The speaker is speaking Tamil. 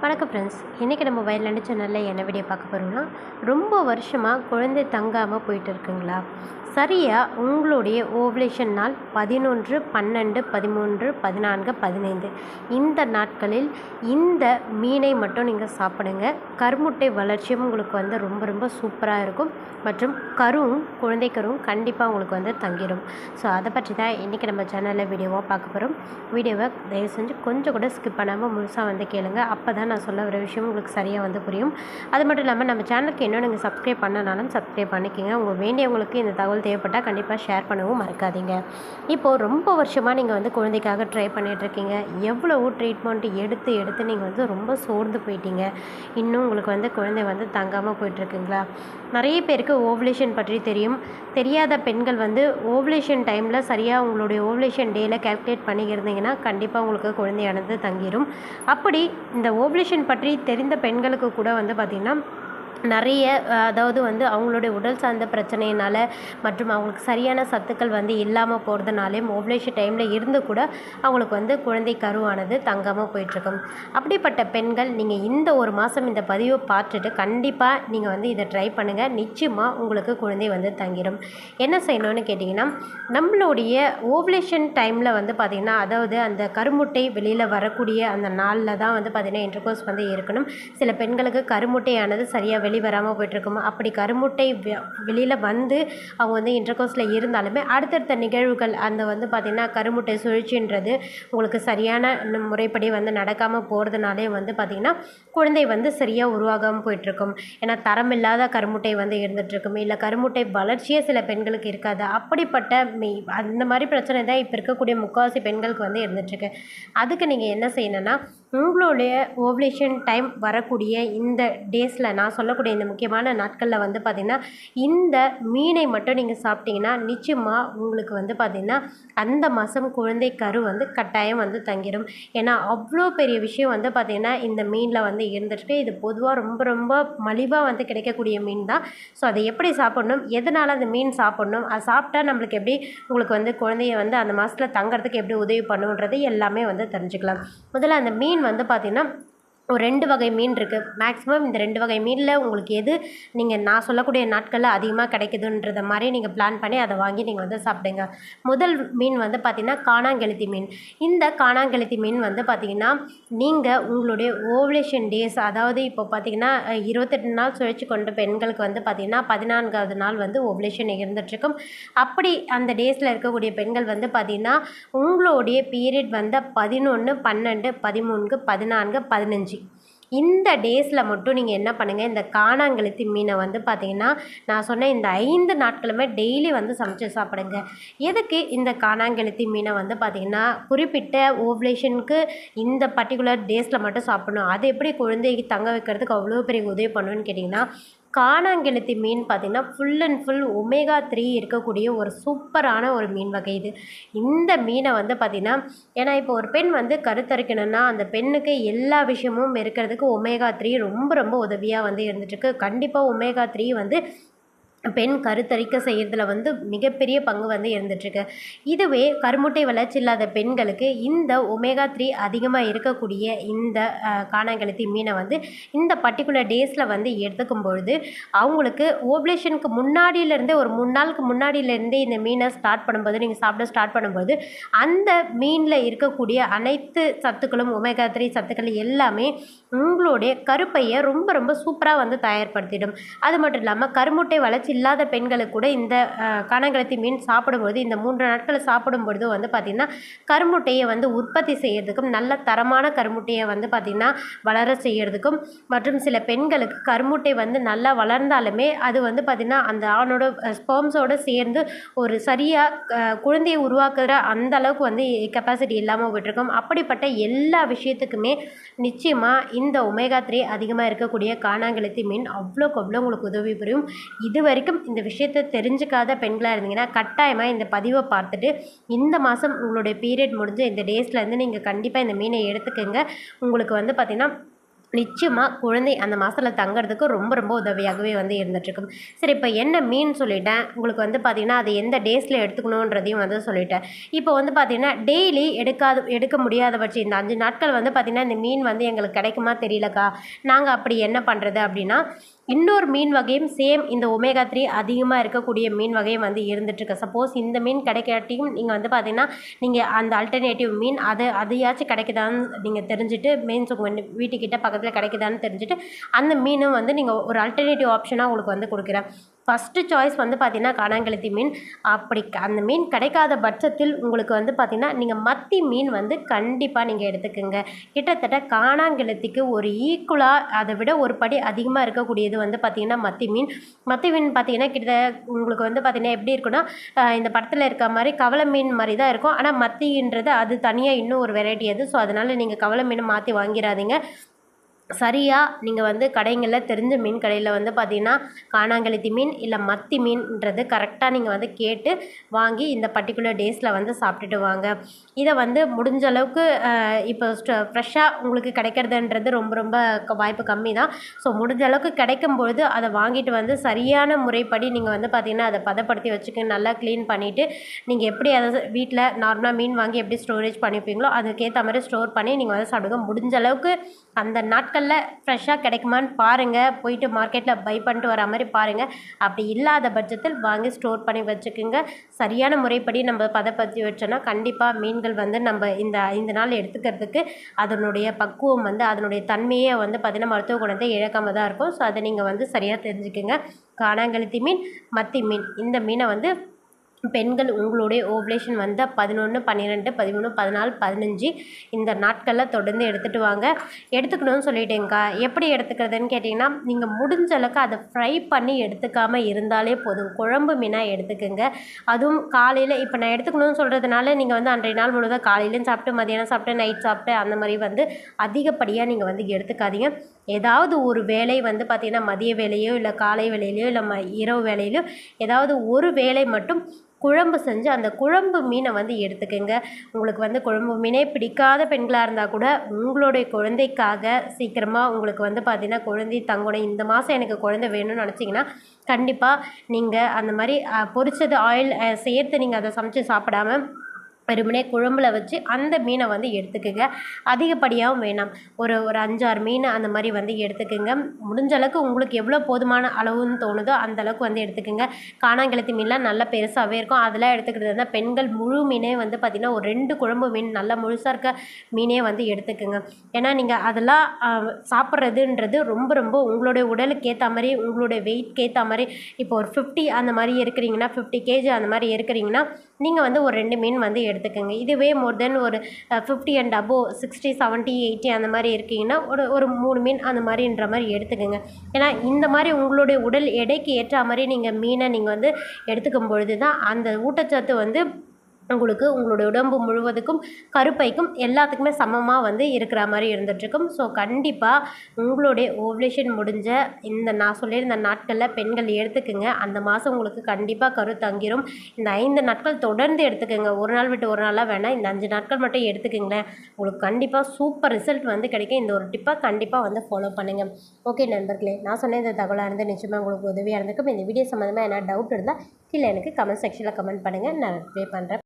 வணக்கம் ஃப்ரெண்ட்ஸ் இன்றைக்கி நம்ம வயலாண்டு சேனலில் என்ன வீடியோ பார்க்க போகிறோம்னா ரொம்ப வருஷமாக குழந்தை தங்காமல் போயிட்டு இருக்குங்களா? சரியாக உங்களுடைய ஓவலேஷன் நாள் பதினொன்று பன்னெண்டு பதிமூன்று பதினான்கு பதினைந்து. இந்த நாட்களில் இந்த மீனை மட்டும் நீங்கள் சாப்பிடுங்க. கருமுட்டை வளர்ச்சியும் உங்களுக்கு வந்து ரொம்ப ரொம்ப சூப்பராக இருக்கும். மற்றும் கருவும் குழந்தை கருவும் கண்டிப்பாக உங்களுக்கு வந்து தங்கிடும் ஸோ அதை பற்றி தான் இன்றைக்கி நம்ம சேனலில் வீடியோவாக பார்க்க போகிறோம் வீடியோவை தயவு செஞ்சு கொஞ்சம் கூட ஸ்கிப் பண்ணாமல் முழுசாக வந்து கேளுங்க. அப்போ தான் நான் சொல்ல வர விஷயம் உங்களுக்கு சரியாக வந்து புரியும். அது மட்டும் இல்லாமல் நம்ம சேனலுக்கு இன்னும் நீங்கள் சப்ஸ்கிரைப் பண்ணனாலும் சப்ஸ்கிரைப் பண்ணிக்கோங்க. உங்கள் வேண்டியவங்களுக்கு இந்த தகவல் தேவைப்பட்டால் கண்டிப்பாக ஷேர் பண்ணவும் மறக்காதீங்க. இப்போது ரொம்ப வருஷமாக நீங்கள் வந்து குழந்தைக்காக ட்ரை பண்ணிகிட்ருக்கீங்க எவ்வளவோ ட்ரீட்மெண்ட் எடுத்து எடுத்து நீங்கள் வந்து ரொம்ப சோர்ந்து போயிட்டீங்க. இன்னும் உங்களுக்கு வந்து குழந்தை வந்து தங்காமல் போயிட்டுருக்குங்களா நிறைய பேருக்கு ஓவலேஷன் பற்றி தெரியும். தெரியாத பெண்கள் வந்து ஓவலேஷன் டைமில் சரியாக உங்களுடைய ஓவலேஷன் டேயில் கேல்குலேட் பண்ணியிருந்தீங்கன்னா கண்டிப்பாக உங்களுக்கு குழந்தையானது தங்கிடும் அப்படி இந்த ஓவலேஷன் பற்றி தெரிந்த பெண்களுக்கு கூட வந்து பார்த்திங்கன்னா நிறைய அதாவது வந்து அவங்களுடைய உடல் சார்ந்த பிரச்சனையினால் மற்றும் அவங்களுக்கு சரியான சத்துக்கள் வந்து இல்லாமல் போகிறதுனாலே ஓவலேஷன் டைமில் இருந்து கூட அவங்களுக்கு வந்து குழந்தை கருவானது தங்காமல் போயிட்டுருக்கும். அப்படிப்பட்ட பெண்கள் நீங்கள் இந்த ஒரு மாதம் இந்த பதிவை பார்த்துட்டு கண்டிப்பாக நீங்கள் வந்து இதை ட்ரை பண்ணுங்கள் நிச்சயமாக உங்களுக்கு குழந்தை வந்து தங்கிடும் என்ன செய்யணும்னு கேட்டிங்கன்னா நம்மளுடைய ஓவலேஷன் டைமில் வந்து பார்த்திங்கன்னா அதாவது அந்த கருமுட்டை வெளியில் வரக்கூடிய அந்த நாளில் தான் வந்து பார்த்திங்கன்னா இன்டர்கோர்ஸ் வந்து இருக்கணும். சில பெண்களுக்கு கருமுட்டையானது சரியாக வெளிவராமல் போயிட்டுருக்குமோ? அப்படி கருமுட்டை வெளியில் வந்து அவங்க வந்து இன்டர்கோர்ஸில் இருந்தாலுமே அடுத்தடுத்த நிகழ்வுகள் அந்த வந்து பார்த்திங்கன்னா கருமுட்டை சுழற்சின்றது உங்களுக்கு சரியான முறைப்படி வந்து நடக்காமல் போகிறதுனாலே வந்து பார்த்திங்கன்னா குழந்தை வந்து சரியாக உருவாகாமல் போயிட்டுருக்கும். ஏன்னா தரமில்லாத கருமுட்டை வந்து இருந்துகிட்ருக்கும் இல்லை கருமுட்டை வளர்ச்சியே சில பெண்களுக்கு இருக்காது. அப்படிப்பட்ட மெய் அந்த மாதிரி பிரச்சனை தான் இப்போ இருக்கக்கூடிய முக்கால்வாசி பெண்களுக்கு வந்து இருந்துகிட்ருக்கு அதுக்கு நீங்கள் என்ன செய்யணும்னா உங்களுடைய ஓவலேஷன் டைம் வரக்கூடிய இந்த டேஸில் நான் சொல்லக்கூடிய இந்த முக்கியமான நாட்களில் வந்து பார்த்திங்கன்னா இந்த மீனை மட்டும் நீங்கள் சாப்பிட்டீங்கன்னா நிச்சயமாக உங்களுக்கு வந்து பார்த்திங்கன்னா அந்த மாதம் குழந்தை கரு வந்து கட்டாயம் வந்து தங்கிடும் ஏன்னா அவ்வளோ பெரிய விஷயம் வந்து பார்த்திங்கன்னா இந்த மீனில் வந்து இருந்துட்டு இது பொதுவாக ரொம்ப ரொம்ப மலிவாக வந்து கிடைக்கக்கூடிய மீன் தான் ஸோ அதை எப்படி சாப்பிட்ணும்? எதனால் அந்த மீன் சாப்பிட்ணும்? அது சாப்பிட்டா நம்மளுக்கு எப்படி உங்களுக்கு வந்து குழந்தைய வந்து அந்த மாதத்தில் தங்குறதுக்கு எப்படி உதவி பண்ணுன்றது எல்லாமே வந்து தெரிஞ்சுக்கலாம். முதல்ல அந்த மீன் வந்து பார்த்திங்கன்னா ஒரு ரெண்டு வகை மீன் இருக்குது மேக்ஸிமம் இந்த ரெண்டு வகை மீனில் உங்களுக்கு எது நீங்கள் நான் சொல்லக்கூடிய நாட்களில் அதிகமாக கிடைக்குதுன்றத மாதிரி நீங்கள் பிளான் பண்ணி அதை வாங்கி நீங்கள் வந்து சாப்பிடுங்க. முதல் மீன் வந்து பார்த்திங்கன்னா காணாங்கெளுத்தி மீன். இந்த காணாங்கெளுத்தி மீன் வந்து பார்த்திங்கன்னா நீங்கள் உங்களுடைய ஓவலேஷன் டேஸ் அதாவது இப்போ பார்த்திங்கன்னா இருபத்தெட்டு நாள் சுழற்சி கொண்ட பெண்களுக்கு வந்து பார்த்திங்கன்னா பதினான்காவது நாள் வந்து ஓவலேஷன் இருந்துகிட்ருக்கும் அப்படி அந்த டேஸில் இருக்கக்கூடிய பெண்கள் வந்து பார்த்திங்கன்னா உங்களுடைய பீரியட் வந்து பதினொன்று பன்னெண்டு பதிமூணுக்கு பதினான்கு பதினஞ்சு. இந்த டேஸில் மட்டும் நீங்கள் என்ன பண்ணுங்கள் இந்த காணாங்கெளுத்தி மீனை வந்து பார்த்திங்கன்னா நான் சொன்ன இந்த ஐந்து நாட்களுமே டெய்லி வந்து சமைச்சு சாப்பிடுங்க. எதுக்கு இந்த காணாங்கெளுத்தி மீனை வந்து பார்த்திங்கன்னா குறிப்பிட்ட ஓவலேஷனுக்கு இந்த பர்டிகுலர் டேஸில் மட்டும் சாப்பிடணும். அது எப்படி குழந்தைக்கு தங்க வைக்கிறதுக்கு அவ்வளோ பெரிய உதவி பண்ணுன்னு கேட்டிங்கன்னா காணாங்கெளுத்தி மீன் பார்த்திங்கன்னா full and full omega three இருக்கக்கூடிய ஒரு சூப்பரான ஒரு மீன் வகை இது. இந்த மீனை வந்து பார்த்திங்கன்னா ஏன்னா இப்போ ஒரு பெண் வந்து கருத்தரிக்கணும்னா அந்த பெண்ணுக்கு எல்லா விஷயமும் இருக்கிறதுக்கு ஒமேகா த்ரீ ரொம்ப ரொம்ப உதவியாக வந்து இருந்துகிட்ருக்கு கண்டிப்பாக ஒமேகா த்ரீ வந்து பெண் கருத்தரிக்க செய்கிறதுல வந்து மிகப்பெரிய பங்கு வந்து இருந்துகிட்ருக்கு இதுவே கருமுட்டை வளர்ச்சி இல்லாத பெண்களுக்கு இந்த ஒமேகா த்ரீ அதிகமாக இருக்கக்கூடிய இந்த காணாங்கழுத்தி மீனை வந்து இந்த பர்டிகுலர் டேஸில் வந்து எடுத்துக்கும் பொழுது அவங்களுக்கு ஓப்ளேஷனுக்கு முன்னாடியிலேருந்தே ஒரு மூணு நாளுக்கு முன்னாடியிலேருந்தே இந்த மீனை ஸ்டார்ட் பண்ணும்போது நீங்கள் சாப்பிட ஸ்டார்ட் பண்ணும்போது அந்த மீனில் இருக்கக்கூடிய அனைத்து சத்துக்களும் ஒமேகா த்ரீ சத்துக்கள் எல்லாமே உங்களுடைய கருப்பையை ரொம்ப ரொம்ப சூப்பராக வந்து தயார்படுத்திடும். அது மட்டும் இல்லாமல் கருமுட்டை வளர்ச்சி இல்லாத பெண்களுக்கு கூட இந்த காணங்கலத்தி மீன் சாப்பிடும்போது இந்த மூன்று நாட்கள் சாப்பிடும் பொழுது வந்து பார்த்திங்கன்னா கருமுட்டையை வந்து உற்பத்தி செய்கிறதுக்கும் நல்ல தரமான கருமுட்டையை வந்து பார்த்திங்கன்னா வளர செய்கிறதுக்கும் மற்றும் சில பெண்களுக்கு கருமுட்டை வந்து நல்லா வளர்ந்தாலுமே அது வந்து பார்த்திங்கன்னா அந்த ஆணோட ஸ்பெர்ம்ஸோடு சேர்ந்து ஒரு சரியாக குழந்தையை உருவாக்குற அந்த அளவுக்கு வந்து கெப்பாசிட்டி இல்லாமல் விட்டுருக்கும் அப்படிப்பட்ட எல்லா விஷயத்துக்குமே நிச்சயமாக இந்த ஒமேகா த்ரீ அதிகமாக இருக்கக்கூடிய காணாங்கழுத்தி மீன் அவ்வளோக்கு அவ்வளோ உங்களுக்கு உதவி புரியும். இது வரைக்கும் இந்த விஷயத்தை தெரிஞ்சுக்காத பெண்களாக இருந்தீங்கன்னா கட்டாயமாக இந்த பதிவை பார்த்துட்டு இந்த மாதம் உங்களுடைய பீரியட் முடிஞ்ச இந்த டேஸ்லேருந்து நீங்கள் கண்டிப்பாக இந்த மீனை எடுத்துக்கோங்க. உங்களுக்கு வந்து பார்த்திங்கன்னா நிச்சயமாக குழந்தை அந்த மாதத்தில் தங்கிறதுக்கு ரொம்ப ரொம்ப உதவியாகவே வந்து இருந்துகிட்ருக்கும் சரி இப்போ என்ன மீன் சொல்லிட்டேன்? உங்களுக்கு வந்து பார்த்திங்கன்னா அது எந்த டேஸில் எடுத்துக்கணுன்றதையும் வந்து சொல்லிட்டேன். இப்போ வந்து பார்த்திங்கன்னா டெய்லி எடுக்காத எடுக்க முடியாத பட்சம் இந்த அஞ்சு நாட்கள் வந்து பார்த்திங்கன்னா இந்த மீன் வந்து எங்களுக்கு கிடைக்குமா தெரியலக்கா? நாங்கள் அப்படி என்ன பண்ணுறது அப்படின்னா இன்னொரு மீன் வகையும் சேம் இந்த ஒமேகா த்ரீ அதிகமாக இருக்கக்கூடிய மீன் வகையும் வந்து இருந்துகிட்ருக்கு சப்போஸ் இந்த மீன் கிடைக்காட்டியும் நீங்கள் வந்து பார்த்திங்கன்னா நீங்கள் அந்த அல்டர்னேட்டிவ் மீன் அது அதையாச்சும் கிடைக்குதான்னு நீங்கள் தெரிஞ்சுட்டு மீன்ஸ் உங்கள் வீட்டுக்கிட்ட பக்கத்தில் கிடைக்குதான்னு தெரிஞ்சுட்டு அந்த மீனும் வந்து நீங்கள் ஒரு அல்டர்னேட்டிவ் ஆப்ஷனாக உங்களுக்கு வந்து கொடுக்குறேன். ஃபஸ்ட்டு சாய்ஸ் வந்து பார்த்திங்கன்னா கானாங்கெழுத்தி மீன். அப்படி அந்த மீன் கிடைக்காத பட்சத்தில் உங்களுக்கு வந்து பார்த்திங்கன்னா நீங்கள் மத்தி மீன் வந்து கண்டிப்பாக நீங்கள் எடுத்துக்கோங்க. கிட்டத்தட்ட காணாங்கழுத்திக்கு ஒரு ஈக்குவலாக அதை விட ஒரு படி அதிகமாக இருக்கக்கூடியது வந்து பார்த்திங்கன்னா மத்தி மீன். மத்தி மீன் பார்த்திங்கன்னா கிட்ட உங்களுக்கு வந்து பார்த்திங்கன்னா எப்படி இருக்குன்னா இந்த படத்தில் இருக்க மாதிரி கவலை மீன் மாதிரி தான் இருக்கும். ஆனால் மத்தின்றது அது தனியாக இன்னும் ஒரு வெரைட்டி அது. ஸோ அதனால் நீங்கள் கவலை மீன் மாற்றி வாங்கிடாதீங்க சரியாக நீங்கள் வந்து கடைங்களில் தெரிஞ்ச மீன் கடையில் வந்து பார்த்தீங்கன்னா காணாங்கழுத்தி மீன் இல்லை மத்தி மீன்ன்றது கரெக்டாக நீங்கள் வந்து கேட்டு வாங்கி இந்த பர்டிகுலர் டேஸில் வந்து சாப்பிட்டுட்டு வாங்க. இதை வந்து முடிஞ்ச அளவுக்கு இப்போ ஃப்ரெஷ்ஷாக உங்களுக்கு கிடைக்கிறதுன்றது ரொம்ப ரொம்ப வாய்ப்பு கம்மி தான் ஸோ முடிஞ்ச அளவுக்கு கிடைக்கும் பொழுது அதை வாங்கிட்டு வந்து சரியான முறைப்படி நீங்கள் வந்து பார்த்திங்கன்னா அதை பதப்படுத்தி வச்சுக்க நல்லா க்ளீன் பண்ணிவிட்டு நீங்கள் எப்படி அதை வீட்டில் நார்மலாக மீன் வாங்கி எப்படி ஸ்டோரேஜ் பண்ணிப்பீங்களோ அதுக்கேற்ற மாதிரி ஸ்டோர் பண்ணி நீங்கள் வந்து சாப்பிடுங்க. முடிஞ்ச அளவுக்கு அந்த நாட்கள் நாட்களில் ஃப்ரெஷ்ஷாக கிடைக்குமான்னு பாருங்கள் போயிட்டு மார்க்கெட்டில் பை பண்ணிட்டு வர மாதிரி பாருங்கள் அப்படி இல்லாத பட்சத்தில் வாங்கி ஸ்டோர் பண்ணி வச்சுக்கோங்க. சரியான முறைப்படி நம்ம பதப்படுத்தி வச்சோன்னா கண்டிப்பாக மீன்கள் வந்து நம்ம இந்த ஐந்து நாள் எடுத்துக்கிறதுக்கு அதனுடைய பக்குவம் வந்து அதனுடைய தன்மையை வந்து பார்த்திங்கன்னா மருத்துவ குணத்தை இழக்காமல் தான் இருக்கும். ஸோ அதை நீங்கள் வந்து சரியாக தெரிஞ்சுக்கோங்க. காணாங்கழுத்தி மீன் மத்தி மீன் இந்த மீனை வந்து பெண்கள் உங்களுடைய ஓவலேஷன் வந்து பதினொன்று பன்னிரெண்டு பதிமூணு பதினாலு பதினஞ்சு இந்த நாட்களில் தொடர்ந்து எடுத்துகிட்டு வாங்க. எடுத்துக்கணும்னு சொல்லிட்டேங்க்கா எப்படி எடுத்துக்கிறதுன்னு கேட்டிங்கன்னா நீங்கள் முடிஞ்ச அளவுக்கு அதை ஃப்ரை பண்ணி எடுத்துக்காமல் இருந்தாலே போதும். குழம்பு மீனாக எடுத்துக்கோங்க. அதுவும் காலையில் இப்போ நான் எடுத்துக்கணும்னு சொல்கிறதுனால நீங்கள் வந்து அன்றைய நாள் முழுவதும் காலையிலையும் சாப்பிட்டு மதியானம் சாப்பிட்டு நைட் சாப்பிட்டு அந்த மாதிரி வந்து அதிகப்படியாக நீங்கள் வந்து எடுத்துக்காதீங்க. ஏதாவது ஒரு வேலை வந்து பார்த்திங்கன்னா மதிய வேலையோ இல்லை காலை வேலையிலையோ இல்லை ம இரவு வேலையிலையோ ஏதாவது ஒரு வேலை மட்டும் குழம்பு செஞ்சு அந்த குழம்பு மீனை வந்து எடுத்துக்கோங்க. உங்களுக்கு வந்து குழம்பு மீனே பிடிக்காத பெண்களாக இருந்தால் கூட உங்களுடைய குழந்தைக்காக சீக்கிரமாக உங்களுக்கு வந்து பார்த்திங்கன்னா குழந்தை தங்கணும் இந்த மாதம் எனக்கு குழந்தை வேணும்னு நினச்சிங்கன்னா கண்டிப்பாக நீங்கள் அந்த மாதிரி பொரிச்சது ஆயில் சேர்த்து நீங்கள் அதை சமைச்சு சாப்பிடாம வெறுமனே குழம்புல வச்சு அந்த மீனை வந்து எடுத்துக்கோங்க. அதிகப்படியாகவும் வேணாம். ஒரு ஒரு அஞ்சாறு மீன் அந்த மாதிரி வந்து எடுத்துக்கோங்க. முடிஞ்ச அளவுக்கு உங்களுக்கு எவ்வளோ போதுமான அளவுன்னு தோணுதோ அந்த அளவுக்கு வந்து எடுத்துக்கோங்க. காணாங்கெழுத்து மீன்லாம் நல்லா பெருசாகவே இருக்கும். அதெல்லாம் எடுத்துக்கிறது இருந்தால் பெண்கள் முழு மீனே வந்து பார்த்திங்கன்னா ஒரு ரெண்டு குழம்பு மீன் நல்லா முழுசாக இருக்க மீனே வந்து எடுத்துக்கோங்க. ஏன்னா நீங்கள் அதெல்லாம் சாப்பிட்றதுன்றது ரொம்ப ரொம்ப உங்களுடைய உடலுக்கு ஏற்ற மாதிரி உங்களுடைய வெயிட்க்கு ஏற்ற மாதிரி. இப்போ ஒரு ஃபிஃப்டி அந்த மாதிரி இருக்கிறீங்கன்னா ஃபிஃப்டி கேஜி அந்த மாதிரி இருக்கிறீங்கன்னா நீங்கள் வந்து ஒரு ரெண்டு மீன் வந்து எடுத்துக்கோங்க. இதுவே மோர் தென் ஒரு fifty and above sixty seventy eighty அந்த மாதிரி இருக்கீங்கன்னா ஒரு ஒரு மூணு மீன் அந்த மாதிரின்ற மாதிரி எடுத்துக்கோங்க. ஏன்னா இந்த மாதிரி உங்களுடைய உடல் எடைக்கு ஏற்ற மாதிரி நீங்கள் மீனை நீங்கள் வந்து எடுத்துக்கும் பொழுது தான் அந்த ஊட்டச்சத்து வந்து உங்களுக்கு உங்களுடைய உடம்பு முழுவதுக்கும் கருப்பைக்கும் எல்லாத்துக்குமே சமமாக வந்து இருக்கிற மாதிரி இருந்துகிட்ருக்கும் ஸோ கண்டிப்பாக உங்களுடைய ஓவலேஷன் முடிஞ்ச இந்த நான் சொல்லியிருந்த நாட்களில் பெண்கள் எடுத்துக்கோங்க. அந்த மாதம் உங்களுக்கு கண்டிப்பாக கரு தங்கிரும். இந்த ஐந்து நாட்கள் தொடர்ந்து எடுத்துக்கோங்க. ஒரு நாள் விட்டு ஒரு நாளாக வேணால் இந்த அஞ்சு நாட்கள் மட்டும் எடுத்துக்கோங்களேன். உங்களுக்கு கண்டிப்பாக சூப்பர் ரிசல்ட் வந்து கிடைக்கும். இந்த ஒரு டிப்பாக கண்டிப்பாக வந்து ஃபாலோ பண்ணுங்கள் ஓகே நண்பர்களே நான் சொன்ன இந்த தகவலாக இருந்து நிச்சயமாக உங்களுக்கு உதவியாக இருந்திருக்கும். இந்த வீடியோ சம்மந்தமாக என்ன டவுட் இருந்தால் கீழே எனக்கு கமெண்ட் செக்ஷனில் கமெண்ட் பண்ணுங்கள் நான் ரிப்ளை பண்ணுறேன்